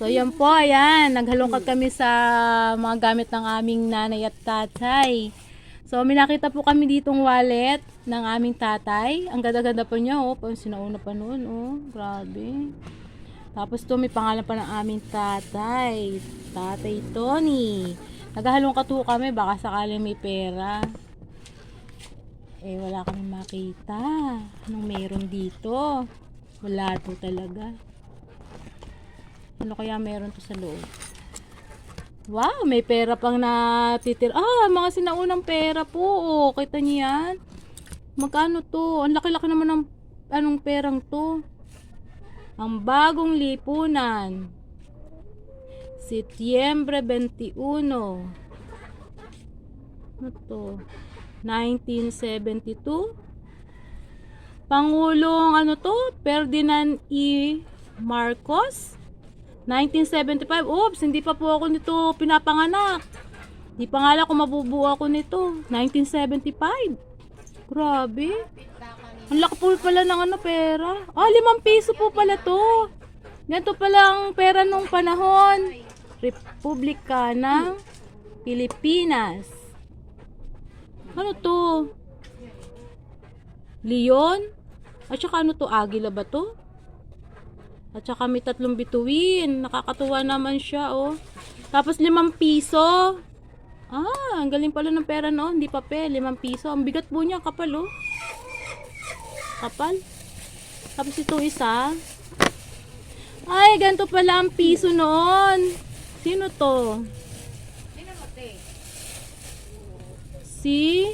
So, yan po, ayan. Naghalongkat kami sa mga gamit ng aming nanay at tatay. So, may nakita po kami ditong wallet ng aming tatay. Ang ganda-ganda pa niya, oh. Parang sinauna pa noon, oh. Grabe. Tapos to, may pangalan pa ng aming tatay. Tatay Tony. Naghahalongkat po kami, baka sakali may pera. Eh, wala kami makita. Anong meron dito? Wala to talaga. Ano kaya meron to sa loob? Wow, may pera pang natitira. Ah, mga sinaunang pera po. Oh, kita niyo yan? Magkano to? Ang laki-laki naman ng anong perang to. Ang bagong lipunan. Setyembre 21. Ano to? 1972. Pangulong ano to? Ferdinand E. Marcos. 1975. Oops, hindi pa po ako nito pinapanganak. Di pa nga kung mabubuo ako nito. 1975. Grabe. Ang laki po pala ng ano pera. Ah, limang piso po pala to. Ganito pala ang pera nung panahon. Republika ng Pilipinas. Ano to? Leon? At saka ano to? Agila ba to? At saka may tatlong bituin. Nakakatuwa naman siya, oh. Tapos limang piso. Ah, ang galing pala ng pera, no? Hindi papel, limang piso. Ang bigat po niya, kapal, oh. Kapal. Tapos ito isa. Ay, ganito pala ang piso noon. Sino to? Si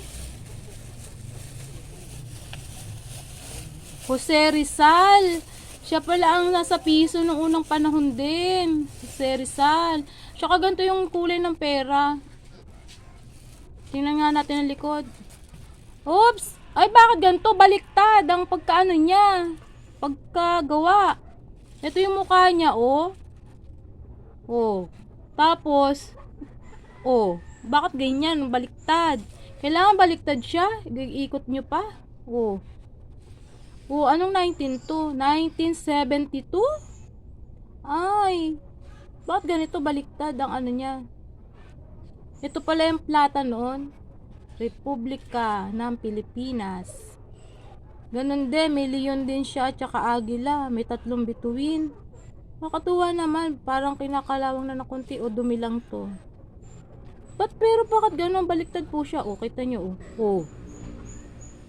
Jose Rizal. Siya pala ang nasa piso nung unang panahon din. Jose Rizal. Tsaka ganito yung kulay ng pera. Tingnan nga natin ang likod. Oops! Ay, bakit ganito? Baliktad ang pagkaano niya. Pagkagawa. Ito yung mukha niya, oh. Oh. Tapos, oh. Bakit ganyan? Baliktad. Kailangan baliktad siya. Ikot nyo pa. Oh. Oh, anong 19 to? 1972? Ay. Bakit ganito baliktad ang ano niya? Ito pala yung plata noon. Republika ng Pilipinas. Ganun din, may leon din siya at saka agila. May tatlong bituin. Nakatuwa naman, parang kinakalawang na na o dumi lang to. Ba't pero bakit ganun baliktad po siya? O, kita nyo, oh. Oh.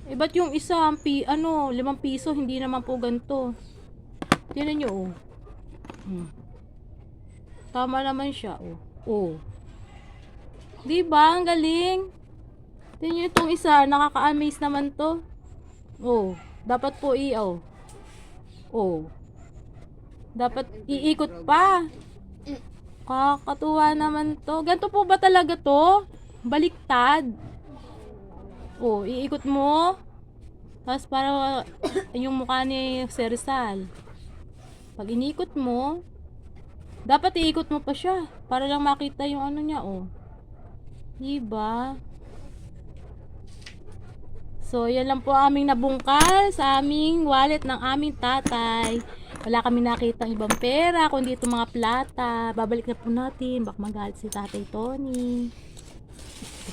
Eh, ba't yung isa, ang pi, ano, limang piso, hindi naman po ganito. Tingnan nyo, oh. Hmm. Tama naman siya, oh. Oh. Diba? Ang galing. Tingnan nyo itong isa, nakaka-amaze naman to. Oh. Dapat po i, oh. Oh. Dapat iikot pa. Kakatuwa naman to. Ganito po ba talaga to? Baliktad. Oh, iikot mo. Tapos para yung mukha ni Jose Rizal. Pag inikot mo, dapat iikot mo pa siya para lang makita yung ano niya, oh. Diba? So, yan lang po aming nabungkal sa aming wallet ng aming tatay. Wala kami nakita ibang pera, kundi itong mga plata. Babalik na po natin. Baka magalit si tatay Tony.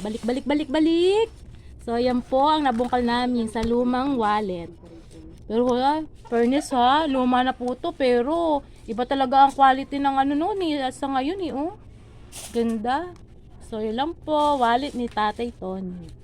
Balik, balik, balik, balik. So, yan po ang nabungkal namin sa lumang wallet. Pero wala, fairness ha, luma na po to, pero iba talaga ang quality ng ano noon eh, sa ngayon eh, oh. Ganda. So, yun lang po, wallet ni Tatay Tony.